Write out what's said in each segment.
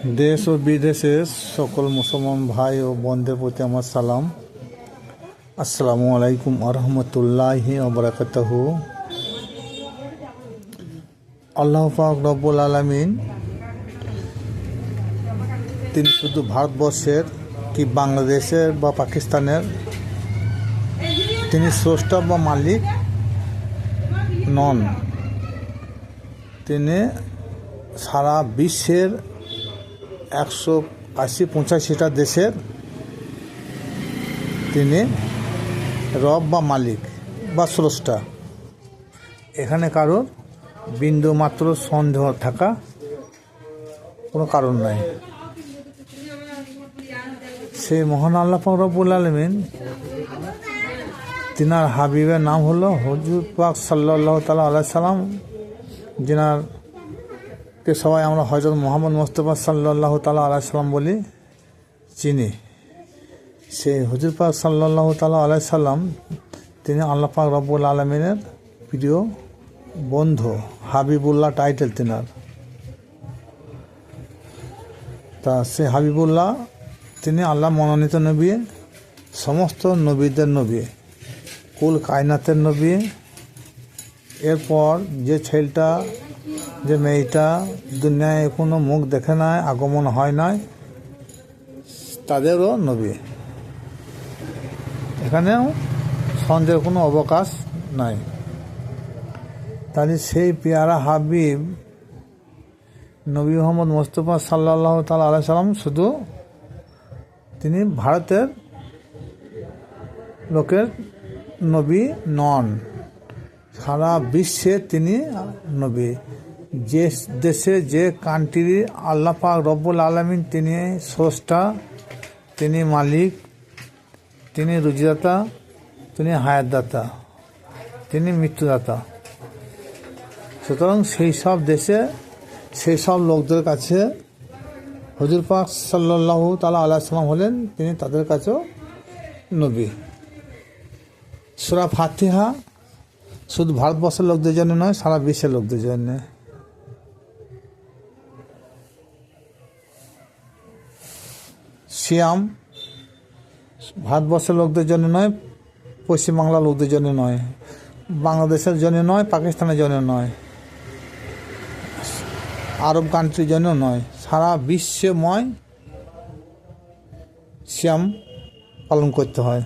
দেশ ও বিদেশের সকল মুসলমান ভাই ও বোনদের প্রতি আমার সালাম। আসসালামু আলাইকুম আরহামতুল্লাহি আবরাকাতাহু আল্লাহ পাক রব্বুল আলমিন তিনি শুধু ভারতবর্ষের কি বাংলাদেশের বা পাকিস্তানের তিনি স্রষ্টা বা মালিক নন। তিনি সারা বিশ্বের একশো আশি পঁচাশিটা দেশের তিনি রব বা মালিক বা স্রষ্টা। এখানে কারোর বিন্দু মাত্র সন্দেহ থাকা কোনো কারণ নাই। সেই মহান আল্লাহ রব্বুল আলমিন তিনার হাবিবের নাম হলো হজুর পাক সাল্লাহ তালা আল্লাহ সাল্লাম যিনার কে সবাই আমরা হজরত মোহাম্মদ মোস্তফা সাল্লাহ তালা আলাহ সাল্লাম বলি চিনি। সেই হজুর পাক সাল্লাহ তালা আলাহ সাল্লাম তিনি আল্লাহ পাক রব্বুল আলমিনের প্রিয় বন্ধু, হাবিবুল্লাহ টাইটেল তিনার। তা সে হাবিবুল্লাহ, তিনি আল্লাহ মনোনীত নবী, সমস্ত নবীদের নবী, কুল কায়নাতের নবী। এরপর যে ছেলেটা যে মেয়েটা দুনিয়ায় কোনো মুখ দেখে নাই, আগমন হয় নাই, তাদেরও নবী। এখানেও সন্দেহের কোনো অবকাশ নাই। তাহলে সেই পেয়ারা হাবিব নবী মোহাম্মদ মোস্তফা সাল্লাহ তাল আলাই সাল্লাম শুধু তিনি ভারতের লোকের নবী নন। সারা বিশ্বে তিনি নবী। যে দেশে, যে কান্ট্রি আল্লাহ পাক রব্বুল আলমিন তিনি স্রষ্টা, তিনি মালিক, তিনি রুজিদাতা, তিনি হায়াতদাতা, তিনি মৃত্যুদাতা। সুতরাং সেই সব দেশে, সেই সব লোকদের কাছে হজুর পাক সাল্লাহ তালা আল্লাহ সাল্লাম হলেন তিনি তাদের কাছেও নবী। সুরা ফাতিহা শুধু ভারতবর্ষের লোকদের জন্য নয়, সারা বিশ্বের লোকদের জন্য। সিয়াম ভারতবর্ষের লোকদের জন্য নয়, পশ্চিমবাংলার লোকদের জন্য নয়, বাংলাদেশের জন্য নয়, পাকিস্তানের জন্য নয়, আরব কান্ট্রির জন্য নয়। সারা বিশ্বময় সিয়াম পালন করতে হয়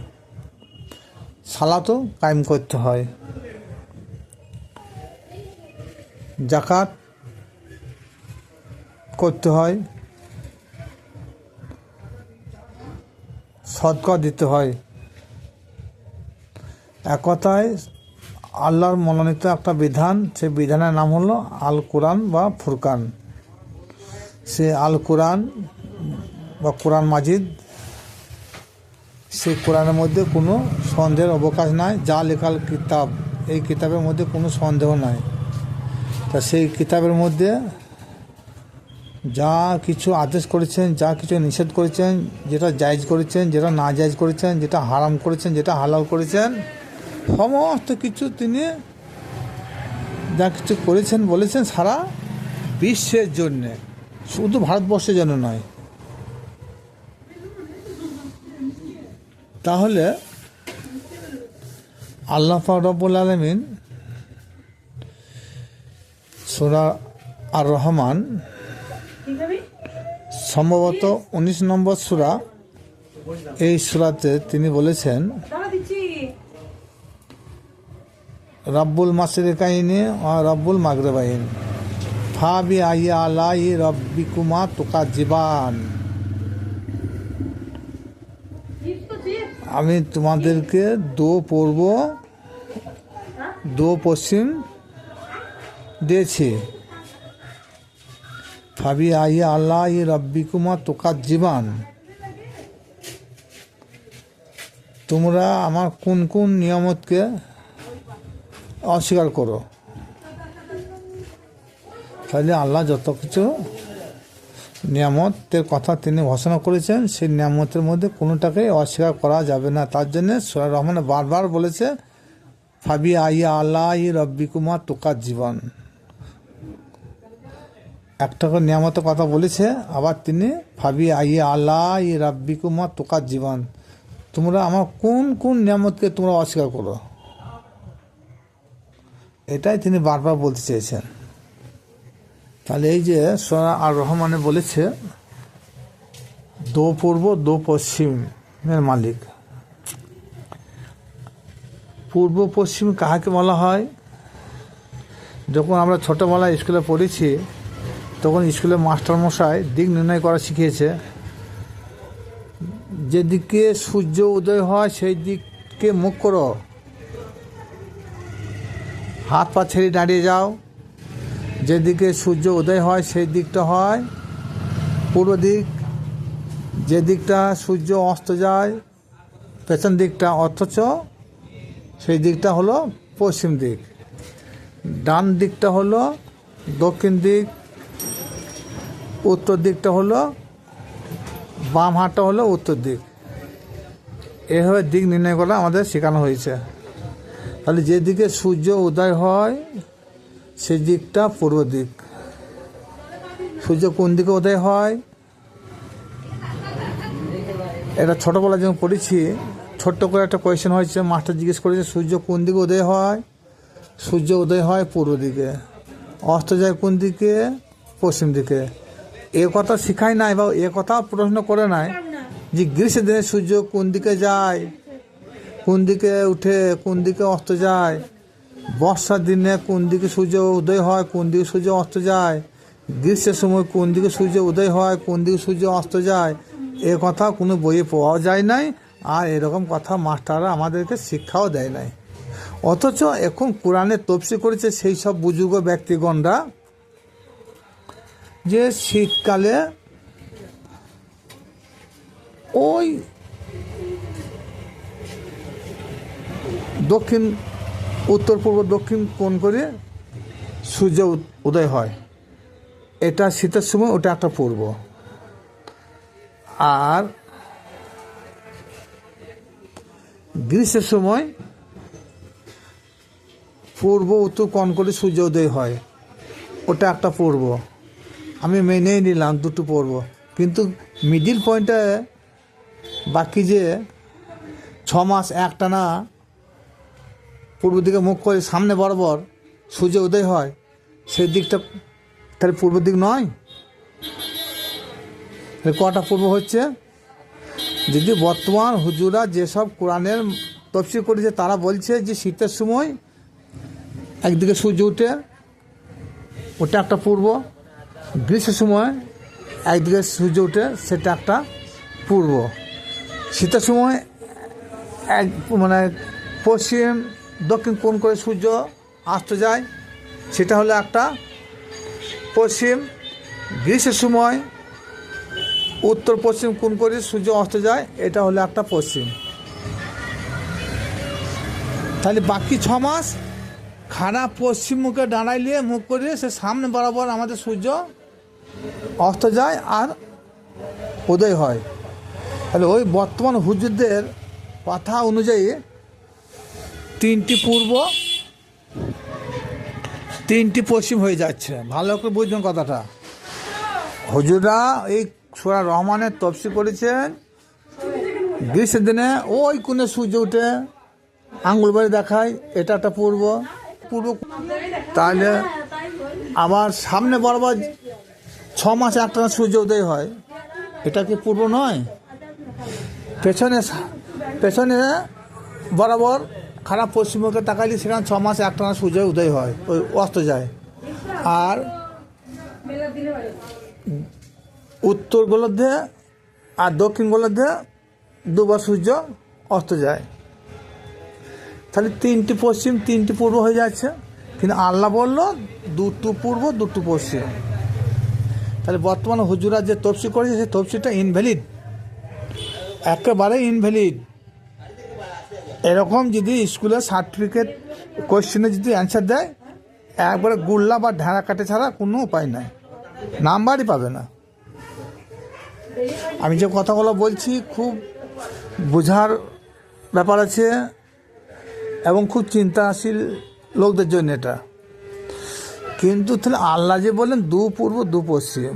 সালাতও কায়েম করতে হয়। জাকাত করতে হয়। সদকা দিতে হয়। এক কথায় আল্লাহর মনোনীত একটা বিধান, সেই বিধানের নাম হলো আল কোরআন বা ফুরকান। সে আল কোরআন বা কোরআন মাজিদ, সেই কোরআনের মধ্যে কোনো সন্দেহের অবকাশ নাই। যা লেখাল কিতাব, এই কিতাবের মধ্যে কোনো সন্দেহ নাই। তা সেই কিতাবের মধ্যে যা কিছু আদেশ করেছেন, যা কিছু নিষেধ করেছেন, যেটা জায়জ করেছেন, যেটা না জায়জ করেছেন, যেটা হারাম করেছেন, যেটা হালাল করেছেন, সমস্ত কিছু তিনি যা কিছু করেছেন, বলেছেন সারা বিশ্বের জন্যে। শুধু ভারতবর্ষের জন্য নয়। তাহলে আল্লাহ রব্বুল আলমিন সোরা আর রহমান সম্ভবত উনিশ নম্বর সুরা এই সুরাতে তিনি বলেছেন রব্বুল মাসরিকাইনে ও রব্বুল বাহিনী ফাবি আইয়া আলাই রব্বিকুমা তোকা জীবান আমি তোমাদেরকে দো পূর্ব দো পশ্চিম দিয়েছি। ফাবি আইয়া আল্লাহ রব্বিকুমা তোকার জীবান তোমরা আমার কোন কোন নিয়ামতকে অস্বীকার করো? তাহলে আল্লাহ যত কিছু নিয়ামতের কথা তিনি ঘোষণা করেছেন, সেই নিয়ামতের মধ্যে কোনোটাকেই অস্বীকার করা যাবে না। তার জন্য সোয়া রহমান বারবার বলেছে, ফাবি আইয়া আল্লাহ রব্বিকুমা তোকার জীবন একটা করে নিয়ামতের কথা বলেছে, আবার তিনি ভাবি আইয়ে, আল্লাহ ই রাব্বি কুমার তোকার জীবন তোমরা আমার কোন কোন নিয়ামতকে তোমরা অস্বীকার করো? এটাই তিনি বারবার বলতে চেয়েছেন। তাহলে এই যে সোনা আর রহমানে বলেছে, দো পূর্ব, দো পশ্চিমের মালিক। পূর্ব, পশ্চিম কাহাকে বলা হয়? যখন আমরা ছোটোবেলায় স্কুলে পড়েছি তখন স্কুলে মাস্টারমশাই দিক নির্ণয় করা শিখিয়েছে যেদিকে সূর্য উদয় হয় সেই দিককে মুখ করো। হাত পা ছেড়ে দাঁড়িয়ে যাও। যেদিকে সূর্য উদয় হয় সেই দিকটা হয় পূর্ব দিক। যে দিকটা সূর্য অস্ত যায় পেছন দিকটা অথচ সেই দিকটা হলো পশ্চিম দিক। ডান দিকটা হলো দক্ষিণ দিক। উত্তর দিকটা হলো, বাম হাতটা হলো উত্তর দিক। এভাবে দিক নির্ণয় করা আমাদের শেখানো হয়েছে। তাহলে যেদিকে সূর্য উদয় হয় সেই দিকটা পূর্ব দিক। সূর্য কোন দিকে উদয় হয়? এটা ছোটোবেলা যখন পড়েছি। ছোট্ট করে একটা কোয়েশ্চেন হয়েছে, মাস্টার জিজ্ঞেস করেছে, সূর্য কোন দিকে উদয় হয়? সূর্য উদয় হয় পূর্ব দিকে। অস্ত যায় কোন দিকে? পশ্চিম দিকে। এ কথা শিখায় নাই বা এ কথা প্রশ্ন করে নাই যে গ্রীষ্মের দিনে সূর্য কোন দিকে যায়, কোন দিকে উঠে, কোন দিকে অস্ত যায়, বর্ষার দিনে কোন দিকে সূর্য উদয় হয়, কোন দিকে সূর্য অস্ত যায়, গ্রীষ্মের সময় কোন দিকে সূর্য উদয় হয়, কোন দিকে সূর্য অস্ত যায়, এ কথা কোনো বইয়ে পাওয়া যায় নাই আর এরকম কথা মাস্টাররা আমাদেরকে শিক্ষাও দেয় নাই। অথচ এখন কোরআনে তফসি করেছে সেই সব বুজুর্গ ব্যক্তিগণরা যে শীতকালে ওই দক্ষিণ, উত্তর, পূর্ব, দক্ষিণ কোণ করে সূর্য উদয় হয়। এটা শীতের সময়, ওটা একটা পূর্ব। আর গ্রীষ্মের সময় পূর্ব, উত্তর কোণ করে সূর্য উদয় হয়। ওটা একটা পূর্ব। আমি মেনেই নিলাম, দুটো পূর্ব কিন্তু মিডিল পয়েন্টে বাকি যে ছ মাস একটানা পূর্ব দিকে মুখ করে সামনে বরাবর সূর্য উদয় হয়, সেই দিকটা তাহলে পূর্ব দিক নয়। কটা পূর্ব হচ্ছে? যদি বর্তমান হুজুরা যেসব কোরআনের তফসিল করেছে, তারা বলছে যে শীতের সময় একদিকে সূর্য উঠে, ওটা একটা পূর্ব। গ্রীষ্মের সময় একদিকে সূর্য উঠে, সেটা একটা পূর্ব। শীতের সময় এক মানে পশ্চিম, দক্ষিণ কোণ করে সূর্য অস্ত যায়, সেটা হলো একটা পশ্চিম। গ্রীষ্মের সময় উত্তর পশ্চিম কোণ করে সূর্য অস্ত যায়, এটা হলো একটা পশ্চিম। তাহলে বাকি ছ মাস খানা পশ্চিম মুখে দাঁড়াইলে মুখ করে সে সামনে বরাবর আমাদের সূর্য অস্ত যায় আর উদয় হয়। তাহলে ওই বর্তমান হুজুরদের কথা অনুযায়ী তিনটি পূর্ব, তিনটি পশ্চিম হয়ে যাচ্ছে। ভালো করে বুঝবেন কথাটা। হুজুররা এই সুরা রহমানের তফসি করেছেন। গ্রীষ্মের দিনে ওই কোণে সূর্য উঠে আঙ্গুল বাড়ি দেখায়, এটা একটা পূর্ব। পূর্ব তাহলে আবার সামনে বরাবর ছ মাসে একটা সূর্য উদয় হয়। এটা কি পূর্ব নয়? পেছনে পেছনে বরাবর খারাপ পশ্চিমবঙ্গে তাকাইলে সেখানে ছ মাসে একটা সূর্য উদয় হয়, ওই অস্ত যায়। আর উত্তর গোলার্ধে আর দক্ষিণ গোলার্ধে দুবার সূর্য অস্ত যায়। তাহলে তিনটি পশ্চিম, তিনটি পূর্ব হয়ে যাচ্ছে। কিন্তু আল্লাহ বলল, দুটো পূর্ব, দুটো পশ্চিম। তাহলে বর্তমান হুজুরা যে তফসি করেছে, সেই তফসিটা ইনভ্যালিড একেবারে ইনভ্যালিড এরকম যদি স্কুলের সার্টিফিকেট কোয়েশ্চেনে যদি অ্যান্সার দেয়, একবারে গুল্লা বা ঢেঁড়া কাটে ছাড়া কোনো উপায় নাই। নাম্বারই পাবে না। আমি যে কথাগুলো বলছি খুব বোঝার ব্যাপার আছে এবং খুব চিন্তাশীল লোকদের জন্য এটা। কিন্তু তাহলে আল্লাহ যে বলেন দু পূর্ব, দু পশ্চিম।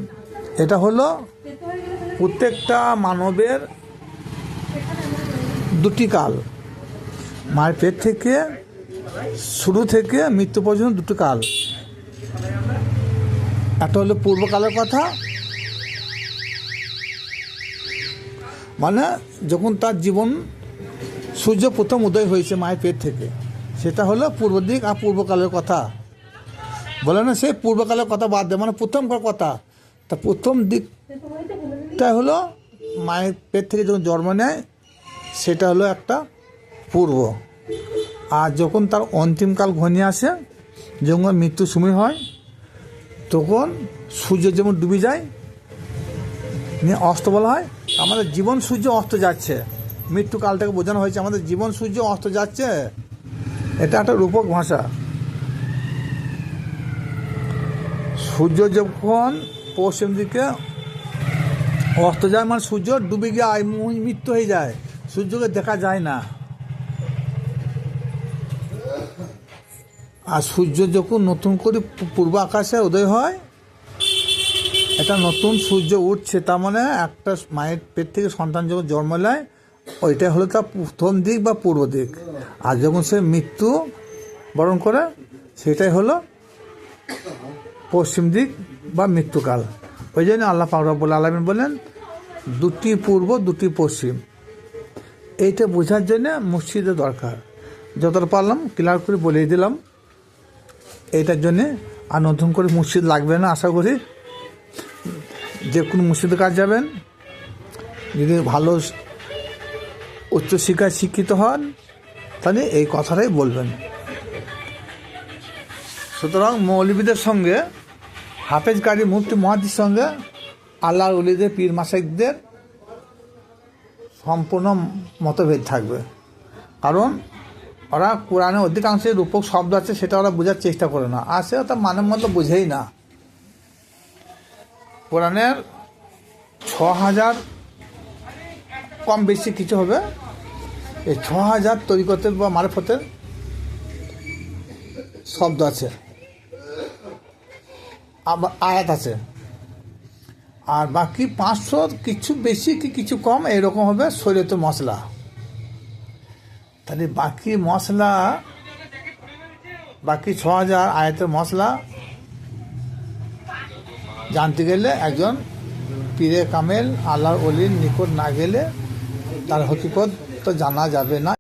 এটা হলো প্রত্যেকটা মানবের দুটি কাল। মায়ের পেট থেকে শুরু থেকে মৃত্যু পর্যন্ত দুটো কাল। একটা হলো পূর্বকালের কথা। মানে যখন তার জীবন, সূর্য প্রথম উদয় হয়েছে মায়ের পেট থেকে, সেটা হলো পূর্ব দিক আর পূর্বকালের কথা। বলে না সেই পূর্বকালের কথা বাদ দেয় মানে প্রথমকার কথা। তা প্রথম দিকটা হলো মায়ের পেট থেকে যখন জন্ম নেয়, সেটা হলো একটা পূর্ব। আর যখন তার অন্তিমকাল ঘনিয়ে আসে, যখন মৃত্যু সময় হয়, তখন সূর্য যেমন ডুবে যায়, নিয়ে অস্ত বলা হয়, আমাদের জীবন সূর্য অস্ত যাচ্ছে। মৃত্যুকালটাকে বোঝানো হয়েছে, আমাদের জীবন সূর্য অস্ত যাচ্ছে। এটা একটা রূপক ভাষা। সূর্য যখন পশ্চিম দিকে অস্ত যায় মানে সূর্য ডুবে গিয়ে মৃত্যু হয়ে যায়। সূর্যকে দেখা যায় না। আর সূর্য যখন নতুন করে পূর্ব আকাশে উদয় হয়, একটা নতুন সূর্য উঠছে, তার মানে একটা মায়ের পেট থেকে সন্তান যখন জন্ম নেয়, ওইটা হলো তার প্রথম দিক বা পূর্ব দিক। আর যখন সে মৃত্যু বরণ করে, সেটাই হলো পশ্চিম দিক বা মৃত্যুকাল। ওই জন্য আল্লাহ পাকরবুল আলমিন বলেন দুটি পূর্ব, দুটি পশ্চিম। এইটা বোঝার জন্য মসজিদের দরকার। যতটা পারলাম ক্লিয়ার করে বলেই দিলাম। এইটার জন্যে আর নতুন করে মসজিদ লাগবে না আশা করি। যে কোনো মসজিদে কাজ যাবেন। যদি ভালো উচ্চশিক্ষায় শিক্ষিত হন, তাহলে এই কথাটাই বলবেন। সুতরাং মৌলবীদের সঙ্গে হাফেজ কারি মুফতি মহাদির সঙ্গে আল্লাহর উলিদের পীর মাসেকদের সম্পূর্ণ মতভেদ থাকবে। কারণ ওরা কোরআনে অধিকাংশের রূপক শব্দ আছে, সেটা ওরা বোঝার চেষ্টা করে না। আর সে তার মানের মতো বোঝেই না। কোরআনের ছ হাজার কম বেশি কিছু হবে। এই ছ হাজার তরিকতের বা মারফতের শব্দ আছে। আয়াত আছে। আর বাকি পাঁচশো কিছু বেশি কি কিছু কম, এরকম হবে শরীয়ত মশলা। তাহলে বাকি মশলা, বাকি ছ হাজার আয়াতের মশলা জানতে গেলে একজন পীরে কামেল, আল্লাহর অলির নিকট না গেলে তার হকিকত তো জানা যাবে না।